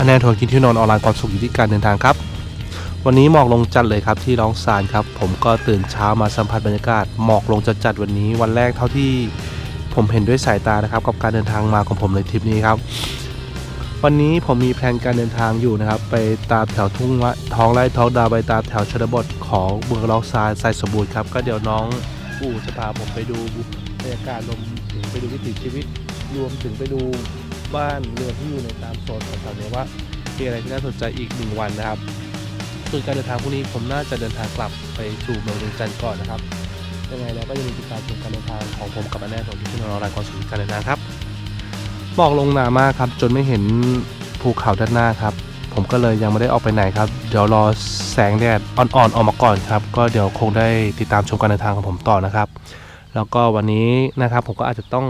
อันแน่ทนกินที่นอนออนไลน์ความสุขอยู่ที่การเดินทางครับ วันนี้หมอกลงจัดเลยครับที่ร้องซานครับ ผมก็ตื่นเช้ามาสัมผัสบรรยากาศหมอกลงจัดจัดวันนี้ วันแรกเท่าที่ผมเห็นด้วยสายตานะครับ กับการเดินทางมาของผมในทริปนี้ครับ วันนี้ผมมีแผนการเดินทางอยู่นะครับ ไปตามแถวทุ่งท้องไร่ท้องดาวไปตามแถวชนบทของเมืองร้องซานไซสมบูรณ์ครับก็เดี๋ยวน้องอู่จะพาผมไปดูบรรยากาศรวมถึงไปดูวิถีชีวิตรวมถึงไปดู บ้านเรือนที่อยู่ในตามโซนแถวๆนี้ว่ามีอะไรที่น่าสนใจอีกหนึ่งวันนะครับส่วนการเดินทางพรุ่งนี้ผมน่าจะเดินทางกลับไปสู่เมืองเวียงจันทร์ก่อนนะครับยังไงแล้วก็ย่าลืมติดตามชมการเดินทางของผมกับอันแน่ของที่พี่น้องรายความสุขการเดินทางครับหมอกลงหนามากครับ จนไม่เห็นภูเขาด้านหน้าครับ ผมก็เลยยังไม่ได้ออกไปไหนครับ เดี๋ยวรอแสงแดดอ่อนๆออกมาก่อนครับ ก็เดี๋ยวคงได้ติดตามชมการเดินทางของผมต่อนะครับ แล้วก็วันนี้นะครับผมก็อาจจะต้อง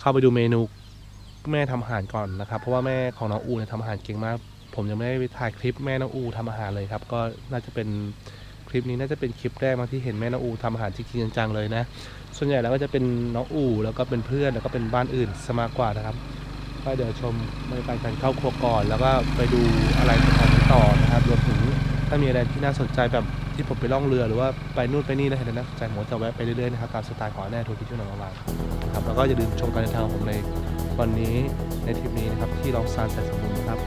เข้าไปดูเมนู แม่ทำอาหารก่อนนะครับ เพราะว่าแม่ของน้องอูเนี่ยทำอาหารเก่งมาก ผมยังไม่ได้ไปถ่ายคลิปแม่น้องอูทำอาหารเลยครับ ก็น่าจะเป็นคลิปนี้น่าจะเป็นคลิปแรกมาที่เห็นแม่น้องอูทำอาหารจริงจังๆเลยนะ ส่วนใหญ่แล้วก็จะเป็นน้องอูแล้วก็เป็นเพื่อนแล้วก็เป็นบ้านอื่นซะมากกว่านะครับ ก็เดี๋ยวชมบรรยากาศการเข้าครัวก่อน แล้วก็ไปดูอะไรต่างต่อนะครับรวมถึงถ้ามีอะไรที่น่าสนใจแบบที่ผมไปล่องเรือหรือว่าไปนู่นไปนี่นะเห็นน่าสนใจผมก็จะแวะไปเรื่อยๆนะครับตามสไตล์ของแน่ทัวร์ที่เที่ยวหนองมาครับแล้วก็อย่าลืมชมการเดินทางของผมใน วันนี้ในทริปนี้นะครับที่ลองซานแสนสมบูรณ์นะครับ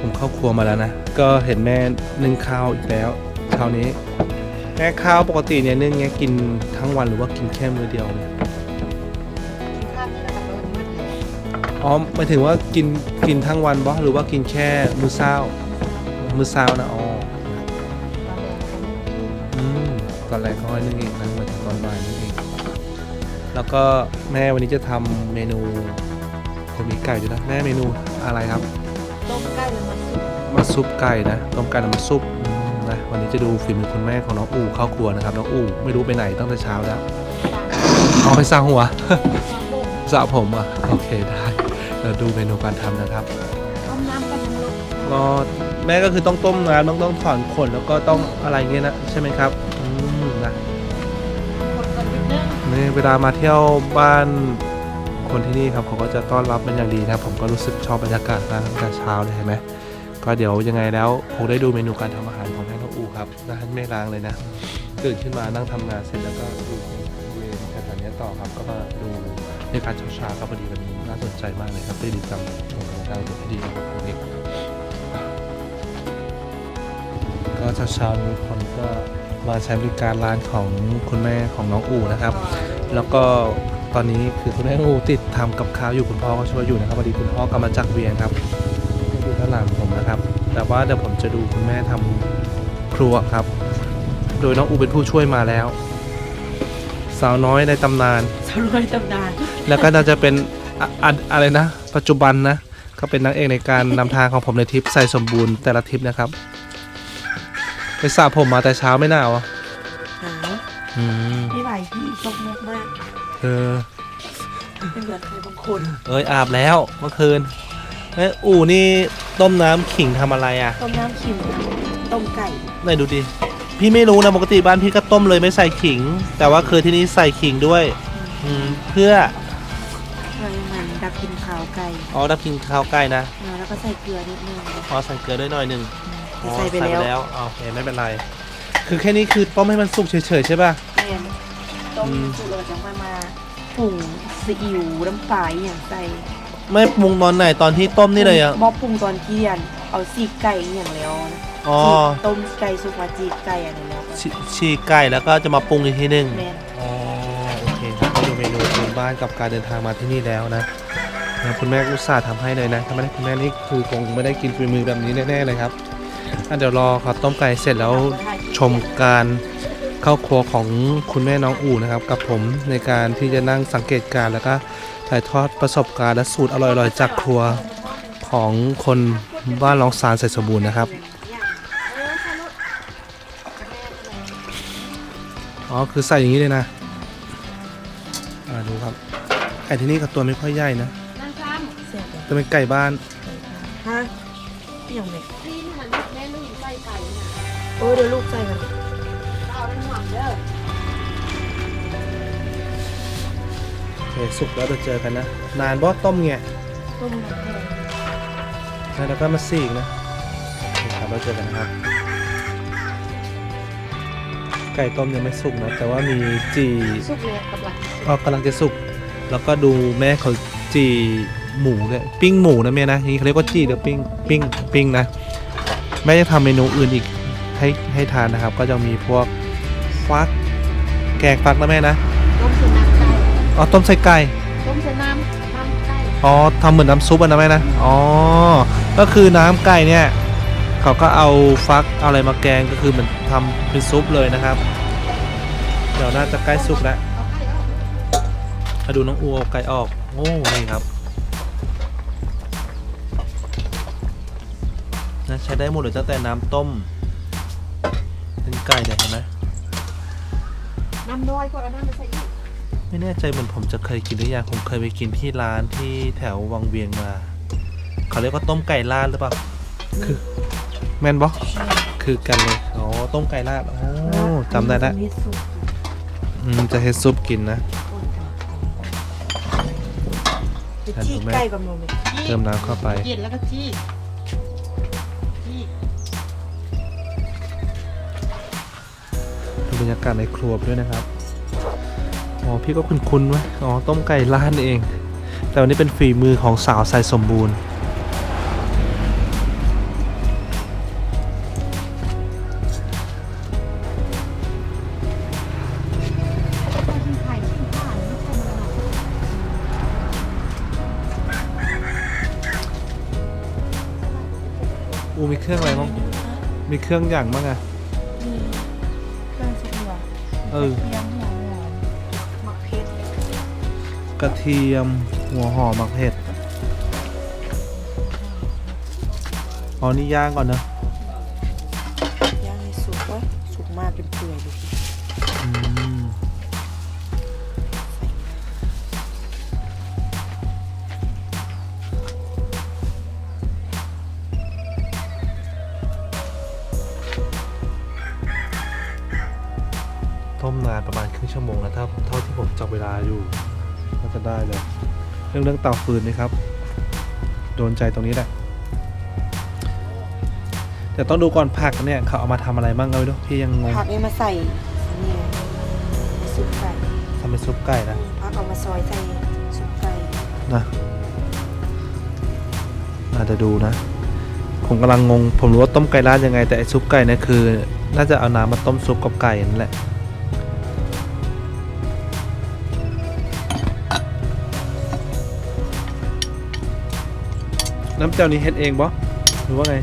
ผมเข้าครัวมาแล้วนะ ก็เห็นแม่นึ่งข้าวอีกแล้วเช้านี้ แม่ข้าวปกติเนี่ยนึ่งเงี้ยกินทั้งวันหรือว่ากินแค่มื้อเดียวเนี่ยข้าวนี่นะคะมันมืดเลยอ๋อหมายถึงว่ากินกินทั้งวันบ่หรือว่ากินแค่มื้อเช้ามื้อเช้านะอ๋อตอนแรกเขาไม่กินอืมตอนแรกเขาให้นึ่งเองนะหมายถึงตอนบ่ายนึ่งเอง แล้วก็แม่วันนี้จะทำเมนูผมมีไก่ด้วยนะแม่เมนูอะไรครับ ต้มไก่แล้วมันสุกมาซุปไก่นะต้มไก่น้ำซุปอืมนะวันนี้จะดูฝีมือคุณแม่ของน้องอู่เข้าครัวนะครับน้องอู่ไม่รู้ไปไหนตั้งแต่เช้าแล้วเอาไปสร้างหัวสระผมอะโอเคได้เราดูเมนูการทำนะครับต้มน้ำก็ยังลุกก็แม่ก็คือต้องต้มน้ำต้องต้องถอนขนแล้วก็ต้องอะไรเงี้ยนะใช่ไหมครับ นี่เวลามาเที่ยวบ้านคนที่นี่ครับเขาก็จะต้อนรับเป็นอย่างดีนะผมก็รู้สึกชอบบรรยากาศมากตั้งแต่เช้าเลยเห็นไหมก็เดี๋ยวยังไงแล้วคงได้ดูเมนูการทำอาหารของแม่น้องอูครับนะไม่ล้างเลยนะตื่นขึ้นมานั่งทำงานเสร็จแล้วก็ดูบริเวณแถวๆนี้ต่อครับก็มาดูในการเช้าๆครับพอดีวันนี้น่าสนใจมากเลยครับได้ดีตามชมกันทางสุดที่ดีครับผมเองก็เช้าๆนี้คนก็ มาใช้บริการร้านของคุณแม่ของน้องอูนะครับ แล้วก็ตอนนี้คือคุณแม่อูติดทำกับข้าวอยู่คุณพ่อก็ช่วยอยู่นะครับพอดีคุณพ่อกำลังจากเวียนครับอยู่ด้านหลังผมนะครับ แต่ว่าเดี๋ยวผมจะดูคุณแม่ทำครัวครับ โดยน้องอูเป็นผู้ช่วยมาแล้ว สาวน้อยในตำนานสรวยตำนาน แล้วก็น่าจะเป็นอะอะอะไรนะ ปัจจุบันนะก็เป็นนางเอกในการนำทางของผมในทริปใส่สมบูรณ์แต่ละทริปนะครับ ไปสระผมมาแต่เช้าไม่หนาวอะหนาวอืมไม่ไหวพี่ตกมุกมากเออเป็นเหมือนใครบางคนเอ้ยอาบแล้วเมื่อคืนเอ้ยอู่นี่ต้มน้ำขิงทำอะไรอะ ต้มน้ำขิงต้มไก่ไหนดูดิ พี่ไม่รู้นะปกติบ้านพี่ก็ต้มเลยไม่ใส่ขิง แต่ว่าคือที่นี่ใส่ขิงด้วย อืมเพื่อให้มันดับกลินขาวไก่อ๋อดับกินข้าวไก่นะ แล้วก็ใส่เกลือนิดนึงอ๋อใส่เกลือด้วยหน่อยหนึ่งอ๋ อใส่ไปแล้วอ๋อโอเคไม่เป็นไร คือแค่นี้คือต้มให้มันสุกเฉยๆใช่ป่ะ แม่นต้มอืม สุกแล้วจะมามาผงซีอิ๊วน้ำปลาอหย่างใส่ไม่ปรุงตอนไหนตอนที่ต้มนี่เลยอะบอปรุงตอนเที่ยงเอาซีกไก่อหย่างแล้วนะอ๋อจีกต้มไก่สุกมาจีกไก่อันนี้แล้วก็ชฉีกไก่แล้วก็จะมาปรุงอีกทีหนึ่ง แม่นอ๋อโอเคครับก็ดูเมนูพื้นบ้านกับการเดินทางมาที่นี่แล้วนะนะคุณแม่อุตส่าห์ทำให้เลยนะถ้าไม่ได้คุณแม่นี่คือคงไม่ได้กินฝีมือแบบนี้แน่ๆเลยครับ อะเดี๋ยวรอครับต้มไก่เสร็จแล้วชมการเข้าครัวของคุณแม่น้องอู่นะครับ กับผมในการที่จะนั่งสังเกตการณ์แล้วก็ถ่ายทอดประสบการณ์และสูตรอร่อยๆ จากครัวของคนบ้านลองซานใส่สมบูรณ์นะครับอ๋อคือใส่อย่างนี้เลยนะอ่าดูครับไก่ที่นี่กับตัวไม่ค่อยใหญ่นะนั่งซ้เสียบเลยจะเป็นไก่บ้าน เดี๋ยวลูกใส่กันเอาเป็นหวังเด้อโอเคสุกแล้วเดี๋ยวเจอกันนะ นานบอต้มไงต้มน้ำแดงแล้วก็มาซีกนะนี่ครับเราเจอกันนะครับ ไก่ต้มยังไม่สุกนะ แต่ว่ามีจีสุกเลยกำลังอ๋อกำลังจะสุก แล้วก็ดูแม่เขาจีหมูเนี่ยปิ้งหมูนะแม่นะนี่เขาเรียกว่าจีหรือปิ้งปิ้งปิ้งนะแม่จะทำเมนูอื่นอีก ให้ให้ทานนะครับ ก็จะมีพวกฟัก แกงฟักนะแม่นะต้มใส่น้ำไก่อ๋อต้มใส่ไก่ต้มใส่น้ำน้ำไก่อ๋อทำเหมือนน้ำซุปอะนะแม่นะอ๋อก็คือน้ำไก่เนี่ยเขาก็เอาฟักเอาอะไรมาแกงก็คือเหมันทำเป็นซุปเลยนะครับ เดี๋ยวน่าจะใกล้สุกแล้วเอาไก่ออกมาดูน้องอูเอาไก่ออกโอ้นี่ครับนะใช้ได้หมดเลยตั้งแต่น้ำต้ม เป็นไก่เนี่ยเห็นไหมน้ำน้อยก็เอาน้ำไปใส่อีกไม่แน่ใจเหมือนผมจะเคยกินหรือยังผมเคยไปกินที่ร้านที่แถววังเวียงมา เขาเรียกว่าต้มไก่ลาดหรือเปล่า คือ แมนบอคือกันเลย อ๋อ ต้มไก่ลาด อ๋อจำได้แล้วมีสุกอืมจะเฮ็ดซุปกินนะ ไปจี้ไก่กับนมเลยเติมน้ำเข้าไป เย็นแล้วก็จี้จี้ บรรยากาศในครัวด้วยนะครับ อ๋อ พี่ก็คุ้นๆไว้อ๋อ ต้มไก่ลานเอง แต่วันนี้เป็นฝีมือของสาวใส่สมบูรณ์อกอูมีเครื่องอะไรบ้างมีเครื่องอย่างบ้างอะ อ เทียมหัวหอมมะเพ็ดกระเทียมหัวหอมมักเผ็ดอ๋อนี่ย่างก่อนนะ ต้มนานประมาณครึ่งชั่วโมงนะถ้าเท่าที่ผมจับเวลาอยู่ก็จะได้เลย เรื่องเรื่องเตาฟืนนะครับ โดนใจตรงนี้แหละแต่ต้องดูก่อนผักเนี่ยเขาเอามาทำอะไรบ้างก็ไม่รู้พี่ยังงงผักนี่มาใส่นี่ซุปไก่ทำเป็นซุปไก่นะผักเอามาซอยใส่ซุปไก่นะอาจจะดูนะ ผมกำลังงง ผมรู้ว่าต้มไก่ราดยังไง แต่ไอซุปไก่เนี่ยคือ น่าจะเอาน้ำมาต้มซุปกับไก่นั่นแหละ น้ำเจ้านี้เฮ็ดเองบ่หรือว่าไง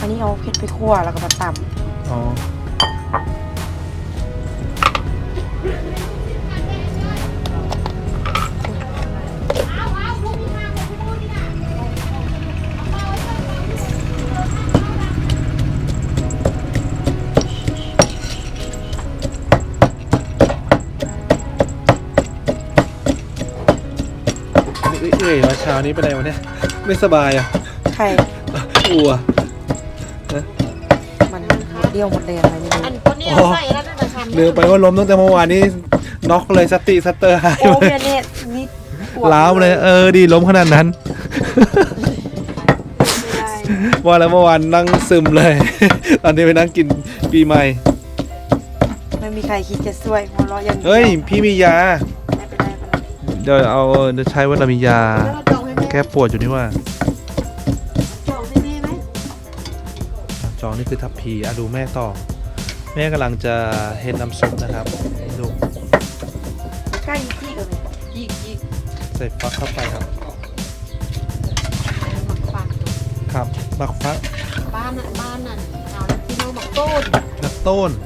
อันนี้เอาเผ็ดไปคั่วแล้วก็มาตอ๋อนี่เอ้ยมาเช้านี้ไปไหนวะเนี่ย ไม่สบายอะำไข่อัวมันเดี่ยวหมดแดงอะไรไม่รู้อันคนนี้เอาใส่แล้วนั่นนะทำลืมไปว่าล้มตั้งแต่เมื่อวานนี้น็อกเลยสติสเตอร์หายโอ้เมียเนี่ยนี่ปดล้าวเลย เออดีล้มขนาดนั้นไม่ได้ว่าแล้วเมื่อวานนั่งซึมเลย ตอนนี้ไปนั่งกินปีใหม่ไม่มีใครคิดจะช่วยหัวเราะอย่างดีวเฮ้ย พี่มียาไม่เป็นไรไม่เป็นไรเดี๋ยวเอาเดี๋ยวใช้ว่าเรามียา ก้ปวดอยู่นี่ว่าจองให้แม่ไหมจองนี่คือทับพีอะดูแม่ต่อ แม่กำลังจะเฮ็ดน้ำซุปนะครับดูใกล้ที่กันเลยยิกยิกใส่ฟักเข้าไปครับ หมักปากครับบักฟักบ้านน่ะบ้านนั่นเอาน้ำที่น้องหมักต้นนักต้นอัน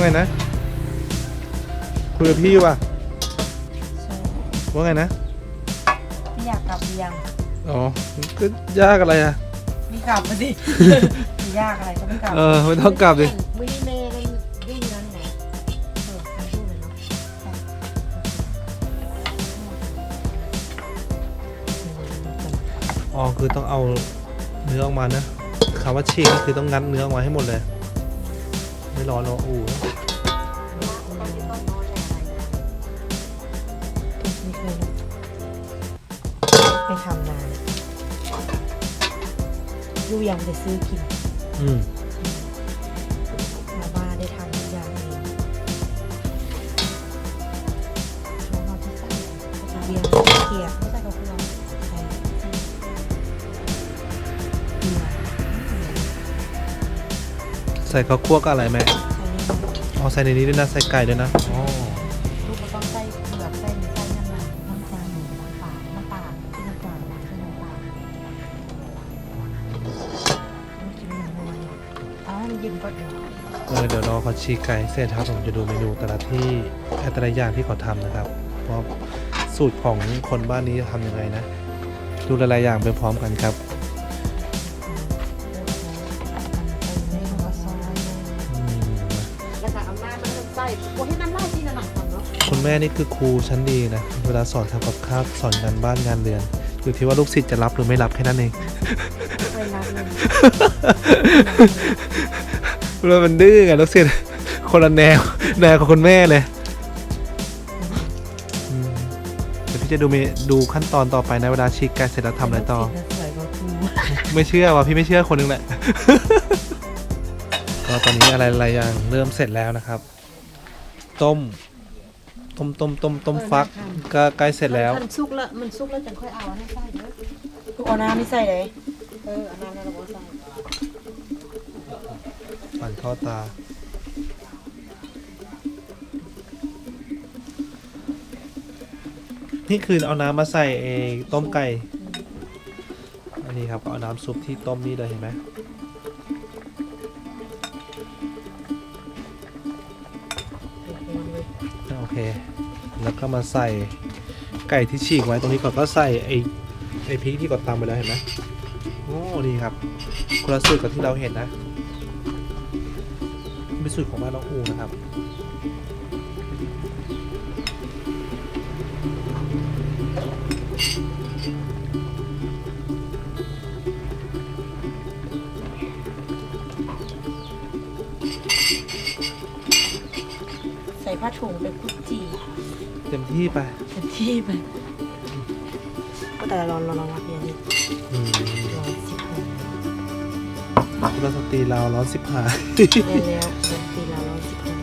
ว่าไงนะคุยกับพี่ว่ะใช่ว่าไงนะพี่อยากกลับหรือยังอ๋อก็ยากอะไรอะมีกลับมาสิมียากอะไรก็ไม่กลับเออไม่ต้องกลับดิไม่ได้เมย์กันวิ่งนั้นไหนเออทำพูดเลยเนาะใช่อ๋อคือต้องเอาเนื้อออกมานะคำว่าฉีกก็คือต้องงัดเนื้อออกมาให้หมดเลย ไม่ร้อนรออู่ไม่เคยไปทำนานยูยังไปซื้อกิน อืม ใส่ข้าวคั่วกับอะไรแม่ใส่นี่อ๋อใส่ในนี้ด้วยนะใส่ไก่ด้วยนะอ๋อลูกก็ต้องใส่เปลือกใส่เนื้อใส่น้ำมันน้ำตาลหมูน้ำปลาน้ำปลาที่น้ำปลาที่น้ำปลาไม่กินมันน้อยอ้าวมันเย็นก็เดี๋ยวเออเดี๋ยวรอเขาฉีกไก่เสร็จครับผมจะดูเมนูแต่ละที่แต่ละอย่างที่เขาทำนะครับว่าสูตรของคนบ้านนี้จะทำยังไงนะ ดูหลายๆอย่างไปพร้อมกันครับ แม่นี่คือครูชั้นดีนะ เวลาสอนทำกับข้าวสอนงานบ้านงานเรือน อยู่ที่ว่าลูกศิษย์จะรับหรือไม่รับแค่นั้นเองไปรับเลยเวลามันดื้อไงลูกศิษย์คนละแนวแนวกับคุณแม่เลยอืมเดี๋ยวพี่จะดูเมดูขั้นตอนต่อไปนะเวลาฉีกไก่เสร็จแล้วทำอะไรต่อสวยกว่าครูไม่เชื่อว่ะพี่ไม่เชื่อคนนึงแหละ ก็ตอนนี้อะไรหลายอย่างเริ่มเสร็จแล้วนะครับ ต้ม ต้มต้มต้มต้มฟักก็ใกล้เสร็จแล้ว มันสุกแล้วมันสุกแล้วจังค่อยเอาให้ใส่เด้อทุกเอาน้ำไม่ใส่เลยเออเอาน้ำแล้วเราก็ใส่ปั่นเข้าตา นี่คือเอาน้ำมาใส่เองต้มไก่ อันนี้ครับก็เอาน้ำซุปที่ต้มนี่เลยเห็นไหมโอเค แล้วก็มาใส่ไก่ที่ฉีกไว้ตรงนี้ก่อนก็ใส่ไอ้ไอ้พริกที่กดตามไปแล้วเห็นไหมโอ้ดีครับคนละสูตรกับที่เราเห็นนะเป็นสูตรของบ้านน้องอูนะครับใส่ผ้าถุงเป็นกุจี เต็มที่ไปเป็นที่ไปก็แต่ร้อนร้อนร้อนรับอย่างนี้อืมร้อนสิบหกคุณสตรีลาวร้อนสิบหาเรียนแล้วเป็นปีละร้อนสิบหก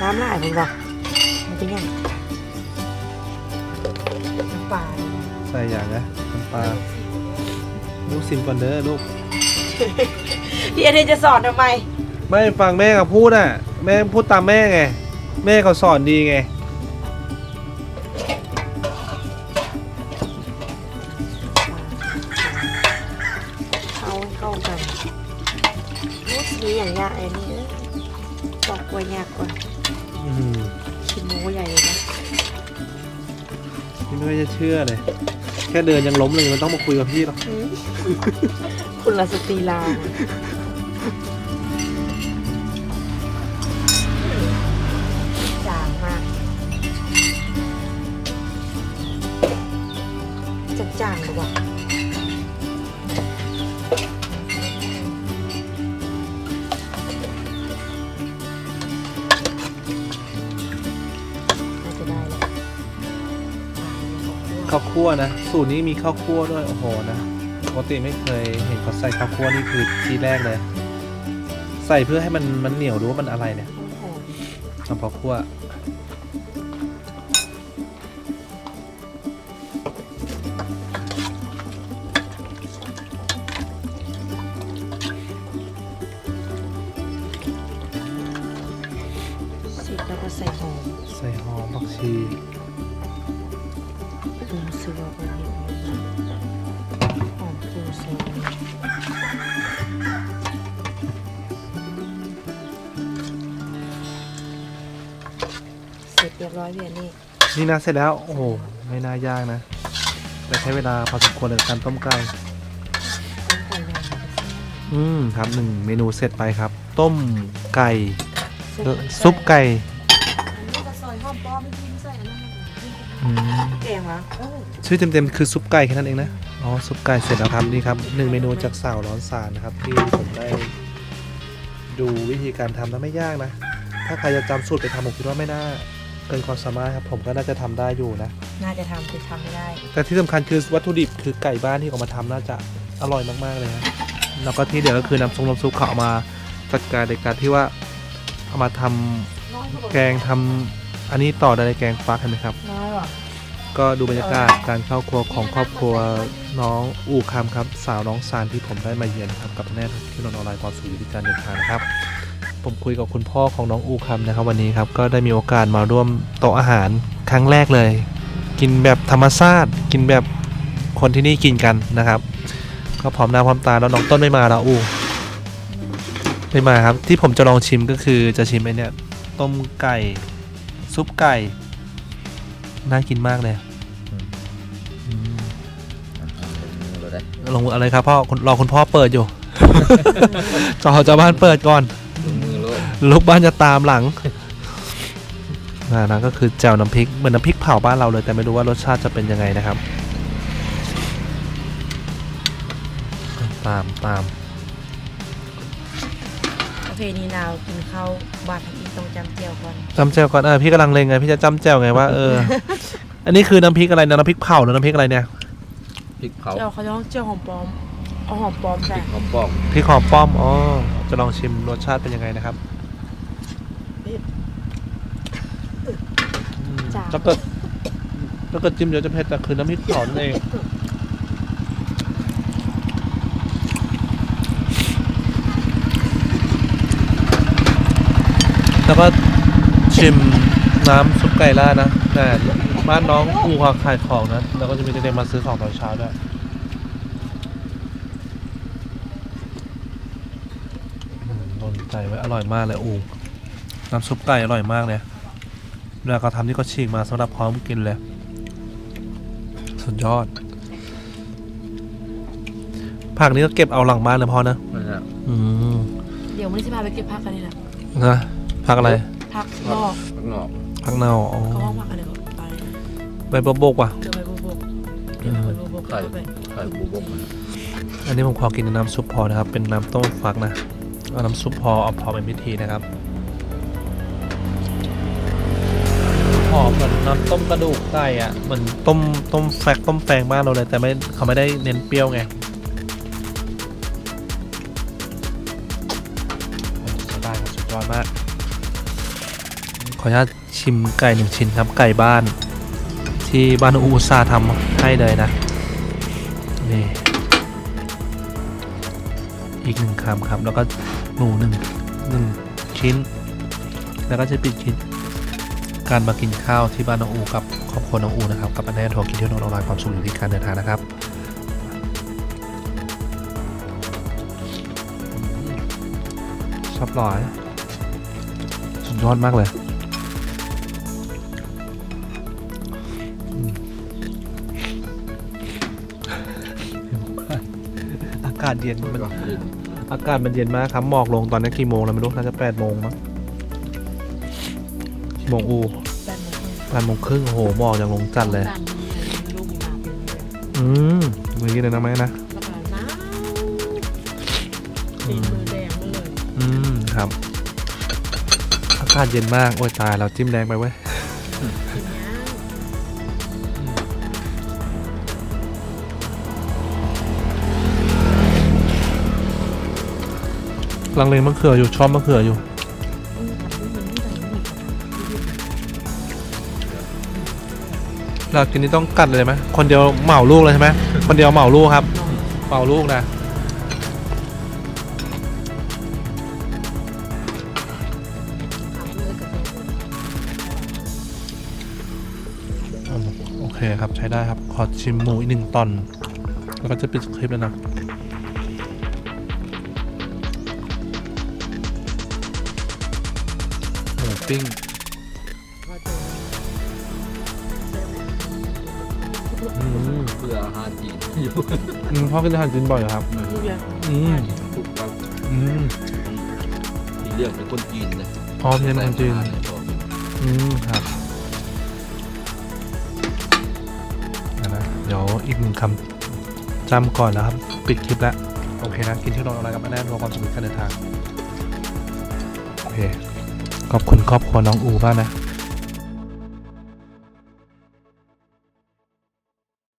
น้ำลายผมบอกมันเป็นยังน้ำปลาเนี่ยใส่อย่างนะน้ำปลาลูกซิมก่อนเด้อลูกพี่เอเดนจะสอนทำไม ไม่ฟังแม่กับพูดอะ แม่พูดตามแม่ไง แม่เขาสอนดีไง ค่เดินยังล้มเลยมันต้องมาคุยกับพี่หรอกคุณละสตรีลาจางมากจะจางหรือเป ข้าวคั่วนะ สูตรนี้มีข้าวคั่วด้วยโอ้โหนะปกติไม่เคยเห็นเขาใส่ข้าวคั่วนี่คือทีแรกเลย ใส่เพื่อให้มันมันเหนียวรู้ว่ามันอะไรเนี่ยหอมทำข้าวคั่ว อยเหรียญนี่นี่นะเสร็จแล้ว โอ้โห ไม่น่ายากนะ แต่ใช้เวลาพอสมควรในการต้มไก่ ต้มไก่แดงอืมครับหนึ่งเมนูเสร็จไปครับ ต้มไก่เอ่อซุปไก่ซอยหอมป้อมไม่กินใส่อันนั้นอืมแกงเหรอเออชื่อเต็มๆคือซุปไก่แค่นั้นเองนะ อ๋อ ซุปไก่เสร็จแล้วครับนี่ครับหนึ่งเมนูจากสาวร้อนสารนะครับ ที่ผมได้ดูวิธีการทำนะไม่ยากนะ ถ้าใครจะจำสูตรไปทำผมคิดว่าไม่น่า เกินความสามารถครับผมก็น่าจะทำได้อยู่นะ น่าจะทำแต่ทำไม่ได้ แต่ที่สำคัญคือวัตถุดิบคือไก่บ้านที่เอามาทำน่าจะอร่อยมากๆเลยนะแล้วก็ที่เดียวก็คือน้ำซุปน้ำซุปเขาเอามาจัดการในการที่ว่าเอามาทำแกงทำอันนี้ต่อได้ในแกงฟักเห็นไหมครับ น้อยหรอก็ดูบรรยากาศการเข้าครัวของครอบครัวน้องอู่คำครับ สาวน้องซานที่ผมได้มาเยือนนะครับกับแน่ที่นอนออนไลน์ก่อนสู่วิธีการเดินทางนะครับ ผมคุยกับคุณพ่อของน้องอูคำนะครับวันนี้ครับก็ได้มีโอกาสมาร่วมโต๊ะอาหารครั้งแรกเลย กินแบบธรรมชาติกินแบบคนที่นี่กินกันนะครับ ก็พร้อมหน้าพร้อมตาแล้วน้องต้นไม่มาแล้วอูไม่มาครับที่ผมจะลองชิมก็คือจะชิมไอเนี่ยต้มไก่ซุปไก่ น่ากินมากเลยอืมลงอะไรครับพ่อรอคุณพ่อเปิดอยู่ จอจ้าบ้านเปิดก่อน ลูกบ้านจะตามหลังอ่านั่นก็คือแจ่วน้ำพริกเหมือนน้ำพริกเผาบ้านเราเลยแต่ไม่รู้ว่ารสชาติจะเป็นยังไงนะครับ ตามตามประเพณีนาวกินข้าวบาดอีกต้องจำเจียวก่อนจำแจ่วก่อนเออพี่กำลังเลงไงพี่จะจำแจ่วไงว่าเออ อันนี้คือน้ำพริกอะไรนะน้ำพริกเผาหรือน้ำพริกอะไรเนี่ยพริกเผาเจียวเขาจะต้องเจียวหอมปลอมเอาหอมปลอมพใส่ริกหอมป้อมพริกหอมป้อมอ๋อจะลองชิมรสชาติเป็นยังไงนะครับ อืมถ้าเกิดถ้าเกิดจิ้มเดี๋ยวจะเผ็ดแต่คือน้ำพริกเผานั่นเองแล้วก็ชิมน้ำซุปไก่ล่าดนะแต่บ้านน้องอูเขาขายของนะ แล้วก็จะมีเด็กๆมาซื้อของตอนเช้าด้วยโดนใจไว้อร่อยมากเลยอูน้ำซุปไก่อร่อยมากเลย เวลาเขาทำนี่ก็ฉีกมาสำหรับพร้อมกินเลย สุดยอด ผักนี้ก็เก็บเอาหลังบ้านเลยพ่อนะนะฮะอืมเดี๋ยววันนี้จะพาไปเก็บผักกันนี่แหละนะผักอะไร ผักนอกข้างนอกผักเน่าอ๋อเขาห้องผักอะไรก็ไปใบบบกว่ะเดี๋ยวไปบุบๆเดี๋ยวไปบุบๆไข่ก็ไปไข่บูบกมันอันนี้ผมขอกินน้ำซุปพอนะครับ เป็นน้ำต้มฟักนะ เอาน้ำซุปพอเอาพอเป็นพิธีนะครับ หอมเหมือนน้ำต้มกระดูกไก่อะเหมือนต้มต้มแฟกต้มแฟงบ้านเราเลยแต่ไม่เขาไม่ได้เน้นเปรี้ยวไงใช้ได้ครับสุดยอดมาก ขออนุญาตชิมไก่หนึ่งชิ้นครับไก่บ้าน ที่บ้านอูซาทำให้เลยนะนี่อีกหนึ่งคำครับ แล้วก็หมูหนึ่งหนึ่งชิ้น แล้วก็จะปิดคลิป การมากินข้าวที่บ้านน้องอูกับครอบครัวน้องอูนะครับกับอันแน่ทัวร์กินเที่ยวน้องออนไลน์ความสุขอยู่ที่การเดินทางนะครับชอบหลอยสุดยอดมากเลยอืมอากาศเย็นมันอากาศมันเย็นมากครับหมอกลงตอนนี้กี่โมงแล้วไม่รู้น่าจะแปดโมงมั้งกี่โมงอู แป้งหมูแปดโมงครึ่งโอ้โหหมอกยังลงจัดเลยลูกมีมาเป็นเลยอืมมือกี้เลยนะไหมนะแล้วก็น้ำตีนมือแดงเลยอืมครับอากาศเย็นมาก โอ้ยตายเราจิ้มแรงไปเว้ยกินย่างลังเลมะเขืออยู่ชอบมะเขืออยู่ เรากินนี่ต้องกัดเลยไหมคนเดียวเหมาลูกเลยใช่ไหมคนเดียวเหมาลูกครับเหมาลูกนะโอเคครับใช้ได้ครับขอชิมหมูอีกหนึ่งตอน แล้วก็จะปิดคลิปแล้วนะหมูปิ้ง อืมเพื่ออาหารจีนอยู่อืมพ่อกินอาหารจีนบ่อยเหรอครับ ทุกอย่างอืมทุกวันอืมที่เรียกเป็นคนจีนนะพ่อพี่เป็นคนจีน อืมครับเดี๋ยวนะเดี๋ยวอีกหนึ่งคำจำก่อนนะครับ ปิดคลิปแล้ว โอเคนะ กินที่นอนอะไรกับแม่แน่นรวความสุขในการเดินทาง โอเค ขอบคุณครอบครัวน้องอูมากนะ